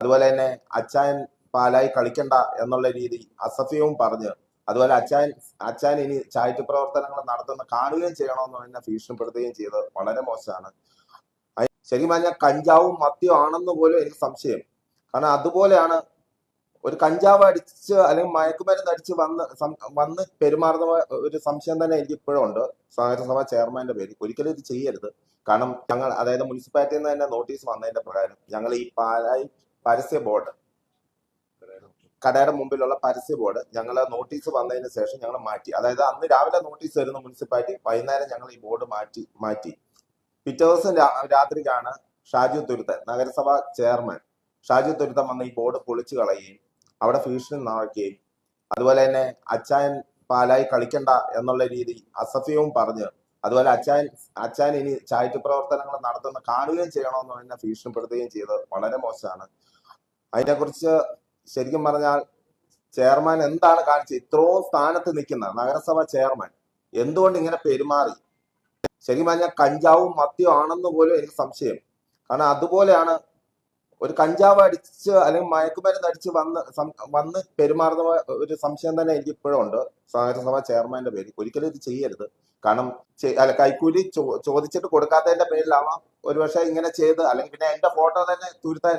അതുപോലെ തന്നെ അച്ചായൻ പാലായി കളിക്കണ്ട എന്നുള്ള രീതി അസഫ്യവും പറഞ്ഞ് അതുപോലെ അച്ചായൻ അച്ചായൻ ഇനി ചായറ്റ് പ്രവർത്തനങ്ങൾ നടത്തുന്ന കാണുകയും ചെയ്യണമെന്ന് എന്നെ ഭീഷണിപ്പെടുത്തുകയും ചെയ്തത് വളരെ മോശമാണ്. ശരിക്കും പറഞ്ഞാൽ കഞ്ചാവും മദ്യവും ആണെന്ന് പോലും എനിക്ക് സംശയം. കാരണം അതുപോലെയാണ് ഒരു കഞ്ചാവ് അടിച്ച് അല്ലെങ്കിൽ മയക്കുമരുന്ന് അടിച്ച് വന്ന് വന്ന് പെരുമാറുന്ന ഒരു സംശയം തന്നെ എനിക്ക് ഇപ്പോഴും ഉണ്ട്. നഗരസഭ ചെയർമാന്റെ പേര് ഒരിക്കലും ഇത് ചെയ്യരുത്. കാരണം ഞങ്ങൾ അതായത് മുനിസിപ്പാലിറ്റിയിൽ നിന്ന് തന്നെ നോട്ടീസ് വന്നതിന്റെ പ്രകാരം ഞങ്ങൾ ഈ പാലായി പരസ്യ ബോർഡ്. കടയുടെ മുമ്പിലുള്ള പരസ്യ ബോർഡ് ഞങ്ങൾ നോട്ടീസ് വന്നതിന് ശേഷം ഞങ്ങൾ മാറ്റി. അതായത് അന്ന് രാവിലെ നോട്ടീസ് വരുന്ന മുനിസിപ്പാലിറ്റി വൈകുന്നേരം ഞങ്ങൾ ഈ ബോർഡ് മാറ്റി മാറ്റി. പിറ്റേ ദിവസം രാത്രിക്കാണ് ഷാജു തുരുത്തൻ നഗരസഭ ചെയർമാൻ. ഷാജു തുരുത്തൻ വന്ന് ഈ ബോർഡ് പൊളിച്ചു കളയുകയും അവിടെ ഭീഷണി നടക്കുകയും അതുപോലെ തന്നെ അച്ചായൻ പാലായി കളിക്കണ്ട എന്നുള്ള രീതി അസഫ്യവും പറഞ്ഞ് അതുപോലെ അച്ചായൻ അച്ചായൻ ഇനി ചാരിറ്റി പ്രവർത്തനങ്ങൾ നടത്തുന്ന കാണുകയും ചെയ്യണമെന്ന് തന്നെ ഭീഷണിപ്പെടുത്തുകയും ചെയ്തത് വളരെ മോശമാണ്. അതിനെക്കുറിച്ച് ശരിക്കും പറഞ്ഞാൽ ചെയർമാൻ എന്താണ് കാണിച്ചത്? ഇത്രയും സ്ഥാനത്ത് നിൽക്കുന്ന നഗരസഭ ചെയർമാൻ എന്തുകൊണ്ട് ഇങ്ങനെ പെരുമാറി? ശരിക്കും പറഞ്ഞാൽ കഞ്ചാവും മദ്യവും ആണെന്ന് പോലും എനിക്ക് സംശയം. കാരണം അതുപോലെയാണ് ഒരു കഞ്ചാവ് അടിച്ച് അല്ലെങ്കിൽ മയക്കുമരുന്ന് അടിച്ച് വന്ന് വന്ന് പെരുമാറുന്ന ഒരു സംശയം തന്നെ എനിക്ക് ഇപ്പോഴും ഉണ്ട്. നഗരസഭ ചെയർമാന്റെ പേര് ഒരിക്കലും ഇത് ചെയ്യരുത്. കാരണം അല്ല കൈക്കൂലി ചോദിച്ചിട്ട് കൊടുക്കാത്തതിന്റെ പേരിലാവാം ഒരുപക്ഷെ ഇങ്ങനെ ചെയ്ത് അല്ലെങ്കിൽ പിന്നെ എന്റെ ഫോട്ടോ തന്നെ തുരുത്താൻ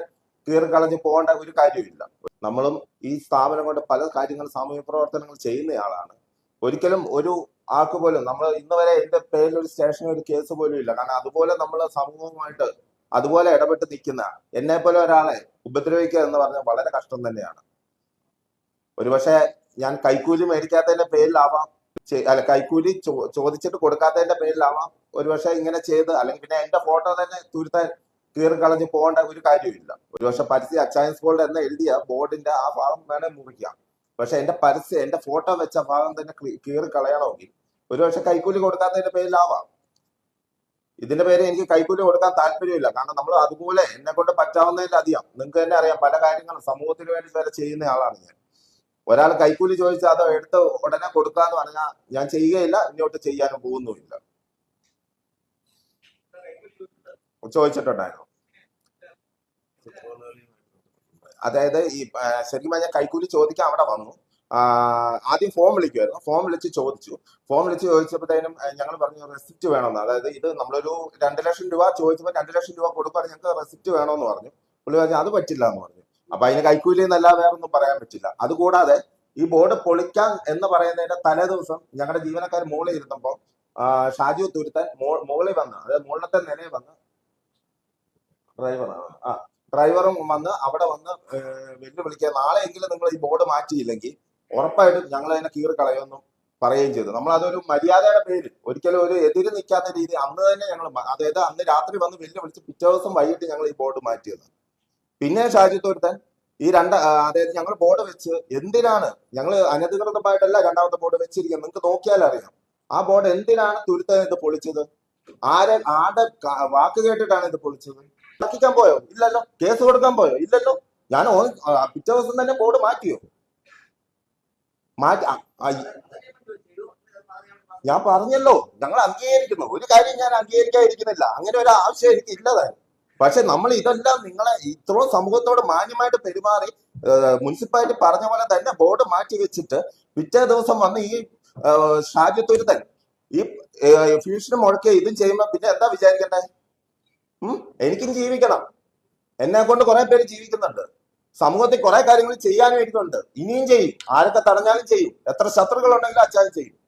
കീറി കളഞ്ഞ് പോകേണ്ട ഒരു കാര്യമില്ല നമ്മളും ഈ സ്ഥാപനം കൊണ്ട് പല കാര്യങ്ങൾ സാമൂഹ്യ പ്രവർത്തനങ്ങൾ ചെയ്യുന്നയാളാണ് ഒരിക്കലും ഒരു ആൾക്ക് പോലും നമ്മൾ ഇന്ന് വരെ എന്റെ പേരിൽ ഒരു സ്റ്റേഷനിൽ ഒരു കേസ് പോലും ഇല്ല. കാരണം അതുപോലെ നമ്മൾ സമൂഹവുമായിട്ട് അതുപോലെ ഇടപെട്ട് നിൽക്കുന്ന എന്നെ പോലെ ഒരാളെ ഉപദ്രവിക്കുക എന്ന് പറഞ്ഞാൽ വളരെ കഷ്ടം തന്നെയാണ്. ഒരുപക്ഷെ ഞാൻ കൈക്കൂലി മേടിക്കാത്തതിന്റെ പേരിലാവാം അല്ല കൈക്കൂലി ചോദിച്ചിട്ട് കൊടുക്കാത്തതിന്റെ പേരിലാവാം ഒരുപക്ഷെ ഇങ്ങനെ ചെയ്ത് അല്ലെങ്കിൽ പിന്നെ എന്റെ ഫോട്ടോ തന്നെ തുരുത്താൻ കീറി കളഞ്ഞ് പോകേണ്ട ഒരു കാര്യമില്ല. ഒരുപക്ഷെ പരസ്യ അച്ചായൻസ് ബോർഡ് എന്ന് എഴുതിയ ബോർഡിന്റെ ആ ഭാഗം വേണേ മുറിക്കാം. പക്ഷെ എന്റെ പരസ്യം എന്റെ ഫോട്ടോ വെച്ച ഭാഗം തന്നെ ക്ലിയർ കളയണമെങ്കിൽ ഒരുപക്ഷെ കൈക്കൂലി കൊടുക്കാത്തതിന്റെ പേരിലാവാം ഇതിന്റെ പേര് എനിക്ക് കൈക്കൂലി കൊടുക്കാൻ താല്പര്യമില്ല. കാരണം നമ്മൾ അതുപോലെ എന്നെ കൊണ്ട് പറ്റാവുന്നതിലധികം നിങ്ങൾക്ക് തന്നെ അറിയാം പല കാര്യങ്ങളും സമൂഹത്തിന് വേണ്ടി വരെ ചെയ്യുന്ന ആളാണ് ഞാൻ. ഒരാൾ കൈക്കൂലി ചോദിച്ചാൽ അത് എടുത്ത് ഉടനെ കൊടുക്കാന്ന് പറഞ്ഞാൽ ഞാൻ ചെയ്യുകയില്ല ഇങ്ങോട്ട് ചെയ്യാനും പോകുന്നുമില്ല. ചോദിച്ചിട്ടുണ്ടായിരുന്നു. അതായത് ഈ ശരിക്കും പറഞ്ഞാൽ കൈക്കൂലി ചോദിക്കാൻ അവിടെ വന്നു. ആദ്യം ഫോം വിളിക്കുമായിരുന്നു ഫോം വിളിച്ച് ചോദിച്ചു. ഫോം വിളിച്ച് ചോദിച്ചപ്പോഴത്തേനും ഞങ്ങൾ പറഞ്ഞു റെസിപ്റ്റ് വേണമെന്ന്. അതായത് ഇത് നമ്മളൊരു രണ്ട് ലക്ഷം രൂപ ചോദിച്ചപ്പോൾ രണ്ട് ലക്ഷം രൂപ കൊടുക്കാൻ ഞങ്ങൾക്ക് റെസിപ്റ്റ് വേണമെന്ന് പറഞ്ഞു. പുള്ളി പറഞ്ഞു അത് പറ്റില്ല എന്ന് പറഞ്ഞു. അപ്പൊ അതിന് കൈക്കൂലി എന്നല്ല വേറെ ഒന്നും പറയാൻ പറ്റില്ല. അതുകൂടാതെ ഈ ബോർഡ് പൊളിക്കാൻ എന്ന് പറയുന്നതിന്റെ തലേ ദിവസം ഞങ്ങളുടെ ജീവനക്കാർ മുകളിൽ ഇരുന്നപ്പോൾ ഷാജു തുരുത്തൻ മുകളിൽ വന്ന് അതായത് മുകളിലത്തെ നിലയിൽ വന്ന് ഡ്രൈവറാണ് ആ. ഡ്രൈവറും വന്ന് അവിടെ വന്ന് വെല്ലുവിളിക്കുക. നാളെയെങ്കിലും നിങ്ങൾ ഈ ബോർഡ് മാറ്റിയില്ലെങ്കിൽ ഉറപ്പായിട്ടും ഞങ്ങൾ അതിനെ കീറി കളയുമെന്നും പറയുകയും ചെയ്തു. നമ്മൾ അതൊരു മര്യാദയുടെ പേര് ഒരിക്കലും ഒരു എതിര് നിൽക്കാത്ത രീതി അന്ന് തന്നെ ഞങ്ങൾ അതായത് അന്ന് രാത്രി വന്ന് വെല്ലുവിളിച്ച് പിറ്റേ ദിവസം വൈകിട്ട് ഞങ്ങൾ ഈ ബോർഡ് മാറ്റിയത്. പിന്നെ ഷാജിത്തൊരുത്തൻ ഈ രണ്ട് അതായത് ഞങ്ങൾ ബോർഡ് വെച്ച് എന്തിനാണ് ഞങ്ങൾ അനധികൃതമായിട്ടല്ല രണ്ടാമത്തെ ബോർഡ് വെച്ചിരിക്കുന്നത്. നിങ്ങൾക്ക് നോക്കിയാൽ അറിയാം. ആ ബോർഡ് എന്തിനാണ് തുരുത്തൻ ഇത് പൊളിച്ചത്? ആരെ ആരുടെ വാക്ക് കേട്ടിട്ടാണ് ഇത് പൊളിച്ചത്? തർക്കിക്കാൻ പോയോ? ഇല്ലല്ലോ. കേസ് കൊടുക്കാൻ പോയോ? ഇല്ലല്ലോ. ഞാൻ ഓ- പിറ്റേ ദിവസം തന്നെ ബോർഡ് മാറ്റിയോ? മാറ്റി ഞാൻ പറഞ്ഞല്ലോ. ഞങ്ങൾ അംഗീകരിക്കുന്നു. ഒരു കാര്യം ഞാൻ അംഗീകരിക്കാതിരിക്കുന്നില്ല. അങ്ങനെ ഒരു ആവശ്യം എനിക്ക് ഇല്ലതായി പക്ഷെ നമ്മൾ ഇതെല്ലാം നിങ്ങളെ ഇത്രയും സമൂഹത്തോട് മാന്യമായിട്ട് പെരുമാറി മുനിസിപ്പാലിറ്റി പറഞ്ഞ പോലെ തന്നെ ബോർഡ് മാറ്റി വെച്ചിട്ട് പിറ്റേ ദിവസം വന്ന് ഈ ഷാജ്യത്തൊരുത്തൻ ഈ ഫ്യൂഷനും മുഴക്കുക ഇതും ചെയ്യുമ്പോ പിന്നെ എന്താ വിചാരിക്കണ്ടേ? എനിക്കും ജീവിക്കണം. എന്നെ കൊണ്ട് കുറെ പേര് ജീവിക്കുന്നുണ്ട്. സമൂഹത്തിൽ കുറെ കാര്യങ്ങൾ ചെയ്യാനും എനിക്കുണ്ട്. ഇനിയും ചെയ്യും. ആരൊക്കെ തടഞ്ഞാലും ചെയ്യും. എത്ര ശത്രുക്കൾ ഉണ്ടെങ്കിലും അച്ചാൽ ചെയ്യും.